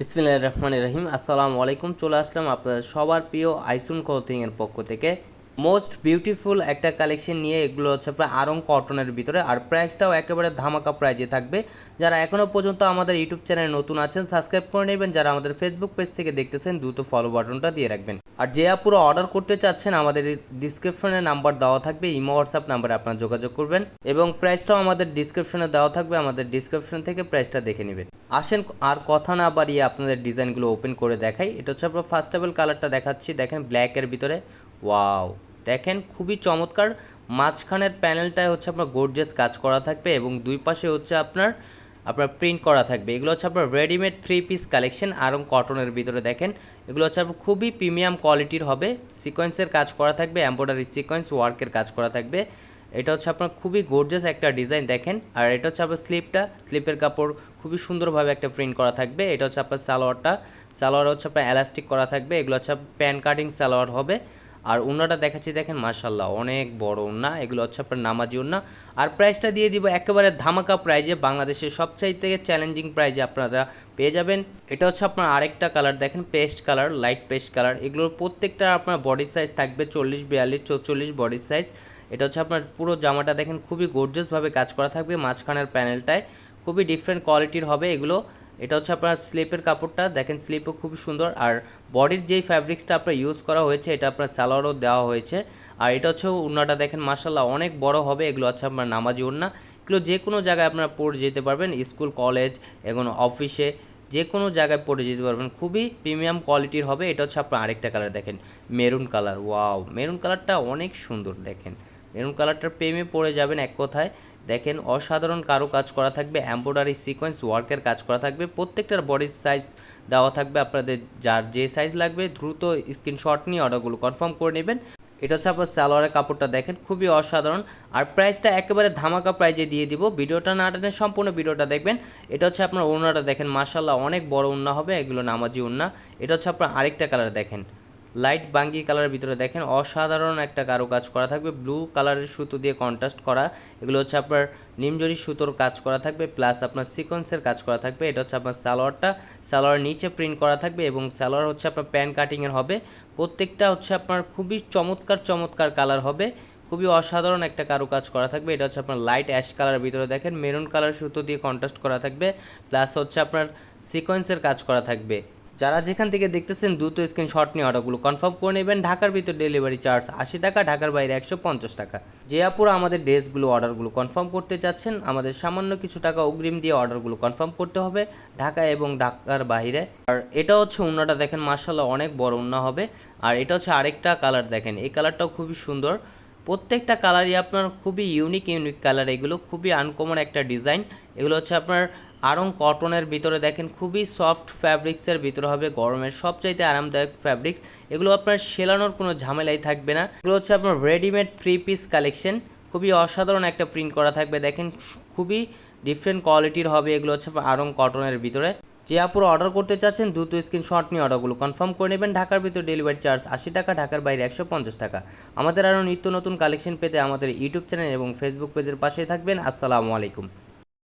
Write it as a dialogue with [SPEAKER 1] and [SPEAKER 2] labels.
[SPEAKER 1] বিসমিল্লাহ রহমান রহিম। আসসালামু আলাইকুম। চলে আসলাম আপনাদের সবার প্রিয় আইসুন কোথিংয়ের পক্ষ থেকে। মোস্ট বিউটিফুল একটা কালেকশন নিয়ে এগুলো হচ্ছে আপনার আরং কটনের ভিতরে। আর প্রাইসটাও একেবারে ধামাকা প্রাইজে থাকবে। যারা এখনও পর্যন্ত আমাদের ইউটিউব চ্যানেলে নতুন আছেন সাবস্ক্রাইব করে নেবেন। যারা আমাদের ফেসবুক পেজ থেকে দেখতেছেন, দ্রুত ফলো বাটনটা দিয়ে রাখবেন। আর যে আপুরো অর্ডার করতে চাচ্ছেন, আমাদের ডিসক্রিপশনে নাম্বার দেওয়া থাকবে। ইমো হোয়াটসঅ্যাপ নাম্বারে আপনারা যোগাযোগ করবেন। এবং প্রাইসটাও আমাদের ডিসক্রিপশনে দেওয়া থাকবে। আমাদের ডিসক্রিপশন থেকে প্রাইসটা দেখে নেবেন। আসেন, আর কথা না বাড়িয়ে আপনাদের ডিজাইনগুলো ওপেন করে দেখাই। এটা হচ্ছে আপনার ফার্স্ট অফ কালারটা দেখাচ্ছি। দেখেন ব্ল্যাকের ভিতরে। ওয়াও দেখেন খুবই চমৎকার। মাঝখানের প্যানেলটায় হচ্ছে আপনার গোর্জেস কাজ করা থাকবে এবং দুই পাশে হচ্ছে আপনার আপনার প্রিন্ট করা থাকবে। এগুলো হচ্ছে আপনার readymade three piece collection Aarong কটনের ভিতরে দেখেন। এগুলো হচ্ছে আপনার খুবই প্রিমিয়াম কোয়ালিটির হবে। সিকোয়েন্সের কাজ করা থাকবে এম্ব্রয়ডারি সিকোয়েন্স ওয়ার্কের কাজ করা থাকবে। এটা হচ্ছে আপনার খুবই গোর্জাস একটা ডিজাইন দেখেন। আর এটা হচ্ছে আপনার স্লিপটা স্লিপের কাপড় খুবই সুন্দরভাবে একটা প্রিন্ট করা থাকবে। এটা হচ্ছে আপনার সালোয়ারটা, সালোয়ার হচ্ছে আপনার এলাস্টিক করা থাকবে। এগুলো হচ্ছে প্যান কাটিং সালোয়ার হবে। আর উন্নাটা দেখাচ্ছি, দেখেন মাশাল্লাহ অনেক বড় উন্না, এগুলো হচ্ছে আপনার নামাজি উন্না। আর প্রাইসটা দিয়ে দিব একেবারে ধামাকা প্রাইজে বাংলাদেশের সবচাইতে চ্যালেঞ্জিং প্রাইজে আপনারা পেয়ে যাবেন। এটা হচ্ছে আপনার আরেকটা কালার দেখেন paste colour light paste colour এগুলোর প্রত্যেকটা আপনার বডি সাইজ থাকবে চল্লিশ, বিয়াল্লিশ, চৌচল্লিশ বডি সাইজ এটা হচ্ছে আপনার পুরো জামাটা, দেখেন, খুবই গর্জিয়াসভাবে কাজ করা থাকবে মাঝখানের প্যানেলটায় খুবই ডিফারেন্ট কোয়ালিটির হবে এগুলো। এটা হচ্ছে আপনার স্লিপের কাপড়টা। দেখেন স্লিপও খুবই সুন্দর। আর বডির যেই ফ্যাব্রিক্সটা আপনার ইউজ করা হয়েছে, এটা আপনার স্যালোয়ারও দেওয়া হয়েছে। আর এটা হচ্ছে উন্নাটা দেখেন মাসাল্লাহ অনেক বড় হবে। এগুলো হচ্ছে আপনার নামাজি উন্না। এগুলো যে কোনো জায়গায় আপনারা পরে যেতে পারবেন। স্কুল কলেজ এবং অফিসে যে কোনো জায়গায় পরে যেতে পারবেন। খুবই প্রিমিয়াম কোয়ালিটির হবে। এটা হচ্ছে আপনার আরেকটা কালার দেখেন মেরুন কালার ওয়াও মেরুন কালারটা অনেক সুন্দর দেখেন। মেরুন কালারটার প্রেমে পড়ে যাবেন এক কথায়। দেখেন, অসাধারণ কারও কাজ করা থাকবে এম্ব্রয়ডারি সিকোয়েন্স ওয়ার্কের কাজ করা থাকবে, প্রত্যেকটার বডির সাইজ দেওয়া থাকবে আপনাদের, যার যে সাইজ লাগবে, দ্রুত স্ক্রিনশট নিয়ে অর্ডারগুলো কনফার্ম করে নেবেন। এটা হচ্ছে আপনার সালোয়ারের কাপড়টা, দেখেন, খুবই অসাধারণ। আর প্রাইসটা একেবারে ধামাকা প্রাইজে দিয়ে দিব। ভিডিওটা না টানে সম্পূর্ণ ভিডিওটা দেখবেন। এটা হচ্ছে আপনার ওনাটা দেখেন মাসাল্লাহ অনেক বড় ওনা হবে, এগুলো নামাজি ওনা এটা হচ্ছে আপনার আরেকটা কালার, দেখেন। লাইট বাঙ্গি কালারের ভিতরে দেখেন অসাধারণ একটা কাজ করা থাকবে। ব্লু কালারের সুতো দিয়ে কন্ট্রাস্ট করা। এগুলো হচ্ছে আপনার নিমজরি সুতোর কাজ করা থাকবে প্লাস আপনার সিকোয়েন্সের কাজ করা থাকবে। এটা হচ্ছে আপনার সালোয়ারটা। সালোয়ার নিচে প্রিন্ট করা থাকবে এবং সালোয়ার হচ্ছে আপনার প্যান কাটিংয়ের হবে। প্রত্যেকটা হচ্ছে আপনার খুবই চমৎকার চমৎকার কালার হবে। খুবই অসাধারণ একটা কাজ করা থাকবে। এটা হচ্ছে আপনার লাইট অ্যাশ কালারের ভিতরে দেখেন। মেরুন কালার সুতো দিয়ে কন্ট্রাস্ট করা থাকবে প্লাস হচ্ছে আপনার সিকোয়েন্সের কাজ করা থাকবে। যারা যেখান থেকে দেখতেছেন দ্রুত স্ক্রিনশট নিয়ে অর্ডারগুলো কনফার্ম করে নেবেন। ঢাকার ভিতর ডেলিভারি চার্জ আশি টাকা, ঢাকার বাইরে একশো পঞ্চাশ টাকা। যে আপুরা আমাদের ড্রেসগুলো অর্ডারগুলো কনফার্ম করতে চাচ্ছেন, আমাদের সামান্য কিছু টাকা অগ্রিম দিয়ে অর্ডারগুলো কনফার্ম করতে হবে ঢাকা এবং ঢাকার বাইরে। আর এটা হচ্ছে উন্নাটা দেখেন মার্শাল্লাহ অনেক বড় উন্না হবে। আর এটা হচ্ছে আরেকটা কালার দেখেন, এই কালারটাও খুবই সুন্দর। প্রত্যেকটা কালারই আপনার খুবই ইউনিক ইউনিক কালার এগুলো খুবই আনকমন একটা ডিজাইন এগুলো হচ্ছে আপনার আরং কটনের ভিতরে দেখেন খুবই সফট ফ্যাব্রিক্সের ভিতরে হবে গরমের সবচাইতে আরামদায়ক ফ্যাব্রিক্স এগুলো আপনার সেলানোর কোনো ঝামেলাই থাকবে না। এগুলো হচ্ছে আপনার রেডিমেড থ্রি পিস কালেকশন খুবই অসাধারণ একটা প্রিন্ট করা থাকবে। দেখেন খুবই ডিফারেন্ট কোয়ালিটির হবে এগুলো হচ্ছে আরং কটনের ভিতরে। যে আপুর অর্ডার করতে চাচ্ছেন, দ্রুত স্ক্রিনশট নিয়ে অর্ডারগুলো কনফার্ম করে নেবেন। ঢাকার ভিতর ডেলিভারি চার্জ আশি টাকা, ঢাকার বাইরে একশো পঞ্চাশ টাকা। আমাদের আরও নিত্য নতুন কালেকশন পেতে আমাদের ইউটিউব চ্যানেল এবং ফেসবুক পেজের পাশে থাকবেন। আসসালামু আলাইকুম।